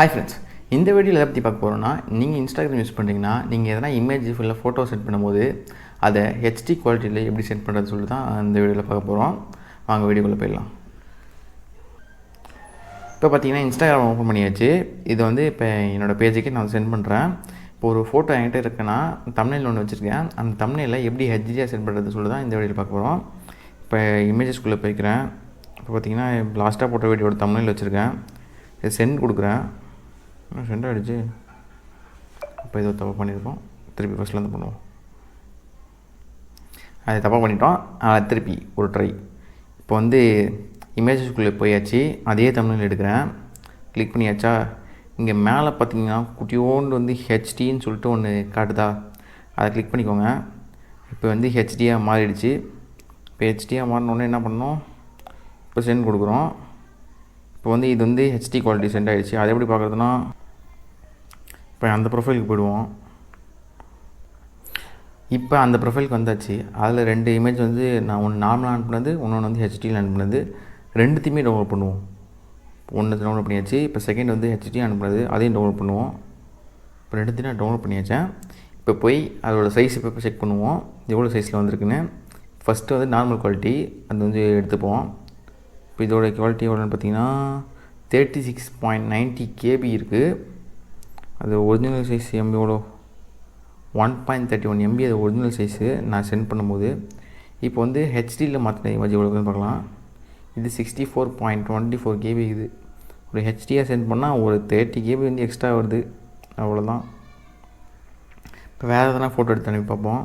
Hi friends இந்த வீடியோவில் எதை பற்றி பார்க்க போகிறோன்னா நீங்கள் இன்ஸ்டாகிராம் யூஸ் பண்ணுறீங்கன்னா நீங்கள் எதனா இமேஜ் ஃபுல்லாக ஃபோட்டோ செட் பண்ணும்போது அதை ஹெச்டி குவாலிட்டியில் எப்படி செட் பண்ணுறது சொல்லி தான் இந்த வீடியோவில் பார்க்க போகிறோம் வாங்க வீடியோக்குள்ளே போயிடலாம். இப்போ பார்த்தீங்கன்னா இன்ஸ்டாகிராம் ஓப்பன் பண்ணியாச்சு. இது வந்து இப்போ என்னோடய பேஜுக்கு நான் சென்ட் பண்ணுறேன் இப்போ ஒரு ஃபோட்டோ என்கிட்ட இருக்குன்னா தமிழில் ஒன்று வச்சுருக்கேன். அந்த தமிழில் எப்படி ஹெச்டியாக சென்ட் பண்ணுறது சொல்லி தான் இந்த வீடியோவில் பார்க்க போகிறோம் இப்போ இமேஜஸ்குள்ளே போய்க்கிறேன். இப்போ பார்த்தீங்கன்னா லாஸ்ட்டாக போட்ட வீடியோட தமிழில் வச்சுருக்கேன். இது சென்ட் கொடுக்குறேன். சென்ட் ஆகிடுச்சு இப்போ ஏதோ தப்பு பண்ணியிருக்கோம் திருப்பி ஃபஸ்ட்லேருந்து பண்ணுவோம். அது தப்பாக பண்ணிட்டோம். அதை திருப்பி ஒரு ட்ரை இப்போ வந்து இமேஜஸ்குள்ளே போயாச்சு. அதே தமிழில் எடுக்கிறேன். கிளிக் பண்ணியாச்சா? இங்கே மேலே பார்த்தீங்கன்னா குட்டியோண்டு வந்து ஹெச்டின்னு சொல்லிட்டு ஒன்று காட்டுதா? அதை கிளிக் பண்ணிக்கோங்க. இப்போ வந்து ஹெச்டியாக மாறிடுச்சு. இப்போ ஹெச்டியாக மாறினோடனே என்ன பண்ணோம் இப்போ சென்ட் கொடுக்குறோம். இப்போ வந்து இது வந்து ஹெச்டி குவாலிட்டி சென்ட் ஆகிடுச்சு அதை எப்படி பார்க்குறதுனா இப்போ அந்த ப்ரொஃபைலுக்கு போயிடுவோம். இப்போ அந்த ப்ரொஃபைலுக்கு வந்தாச்சு. அதில் ரெண்டு இமேஜ் வந்து நான் ஒன்று நார்மலாக அனுப்புனது இன்னொன்று வந்து ஹெச்டியில் அனுப்புனது. ரெண்டுத்தையுமே டவுன்லோட் பண்ணுவோம். ஒன்று டவுன்லோட் பண்ணியாச்சு. இப்போ செகண்ட் வந்து ஹெச்டி அனுப்புனது அதையும் டவுன்லோட் பண்ணுவோம். இப்போ ரெண்டுத்தையும் நான் டவுன்லோட் பண்ணியாச்சேன். இப்போ போய் அதோட சைஸ் இப்போ செக் பண்ணுவோம். எவ்வளோ சைஸில் வந்திருக்குன்னு. ஃபஸ்ட்டு வந்து நார்மல் குவாலிட்டி அது வந்து எடுத்துப்போம். இப்போ இதோட குவாலிட்டி எவ்வளோன்னு பார்த்தீங்கன்னா thirty six point ninety KB இருக்குது அது original size MB one point thirty one MB அது ஒரிஜினல் சைஸு நான் சென்ட் பண்ணும்போது இப்போ வந்து ஹெச்டியில் மாற்றின இமேஜ் எவ்வளோன்னு பார்க்கலாம். இது sixty four point twenty four KB இது. ஒரு ஹெச்டியாக சென்ட் பண்ணால் ஒரு தேர்ட்டி கேபி வந்து எக்ஸ்ட்ரா வருது. அவ்வளோதான் இப்போ வேறு எதனா ஃபோட்டோ எடுத்து அனுப்பி பார்ப்போம்.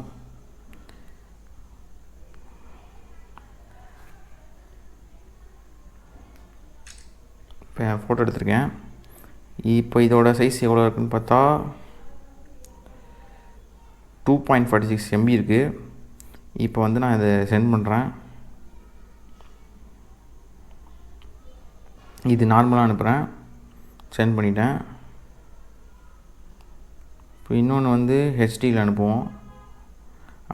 இப்போ ஃபோட்டோ எடுத்திருக்கேன். இப்போ இதோட சைஸ் எவ்வளோ இருக்குன்னு பார்த்தா two point forty six MB இருக்குது இப்போ வந்து நான் இதை சென்ட் பண்ணுறேன் இது நார்மலாக அனுப்புகிறேன் சென்ட் பண்ணிட்டேன். இப்போ இன்னொன்று வந்து ஹெச்டியில் அனுப்புவோம்.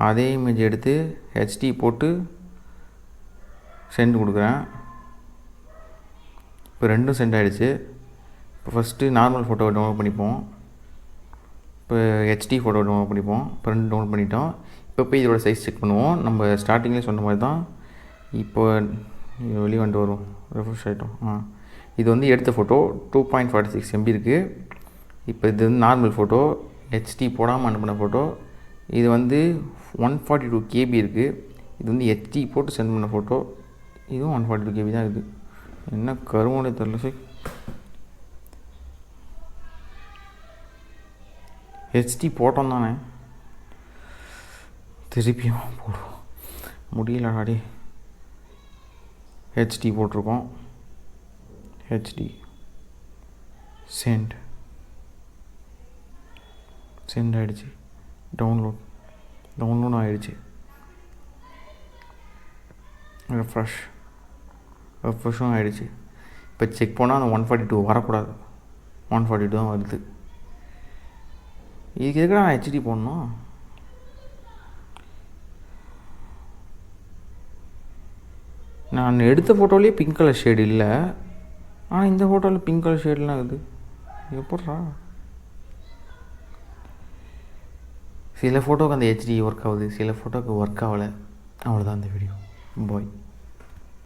அதே இமேஜ் எடுத்து ஹெச்டி போட்டு சென்ட் கொடுக்குறேன். இப்போ ரெண்டும் சென்ட் ஆகிடுச்சு இப்போ ஃபஸ்ட்டு நார்மல் ஃபோட்டோ டவுன்லோட் பண்ணிப்போம். இப்போ ஹெச்டி ஃபோட்டோ டவுன்லோட் பண்ணிப்போம். இப்போ ரெண்டு டவுன்லோட் பண்ணிட்டோம். இப்போ போய் இதோட சைஸ் செக் பண்ணுவோம். நம்ம ஸ்டார்டிங்லேயே சொன்ன மாதிரி தான் இப்போ வெளியே வந்துட்டு வரும். ரெஃப்ரெஷ் ஆகிட்டோம் ஆ. இது வந்து எடுத்த photo two point forty six MB இருக்குது இப்போ இது வந்து நார்மல் ஃபோட்டோ ஹெச்டி போடாமல் அனுப்பின ஃபோட்டோ இது வந்து ஒன் ஃபார்ட்டி டூ கேபி இருக்குது இது வந்து ஹெச்டி போட்டு சென்ட் பண்ண ஃபோட்டோ இதுவும் ஒன் ஃபார்ட்டி டூ கேபி தான் இருக்குது என்ன கருமோடைய தெரில சார் ஹெச்டி போட்டோம் தானே? திருப்பியும் போடுவோம். முடியலடாடி. ஹெச்டி போட்டிருக்கோம். ஹெச்டி சென்ட் சென்ட் ஆகிடுச்சு டவுன்லோட் டவுன்லோட் ஆகிடுச்சு ரெஃப்ரெஷ் ரெஃப்ரெஷும் ஆகிடுச்சு இப்போ செக் பண்ணால் அந்த ஒன் ஃபார்ட்டி டூ வரக்கூடாது. ஒன் ஃபார்ட்டி டூ தான் வருது. இதுக்கு எதுக்கு நான் ஹெச்டி போடணும்? நான் எடுத்த ஃபோட்டோலேயே பிங்க் கலர் ஷேடு இல்லை. ஆனால் இந்த ஃபோட்டோவில் பிங்க் கலர் ஷேட்லாம் இருக்குது. எப்பட்றா சில ஃபோட்டோவுக்கு அந்த ஹெச்டி ஒர்க் ஆகுது. சில ஃபோட்டோவுக்கு ஒர்க் ஆகலை. அவ்வளோதான் அந்த வீடியோ பாய்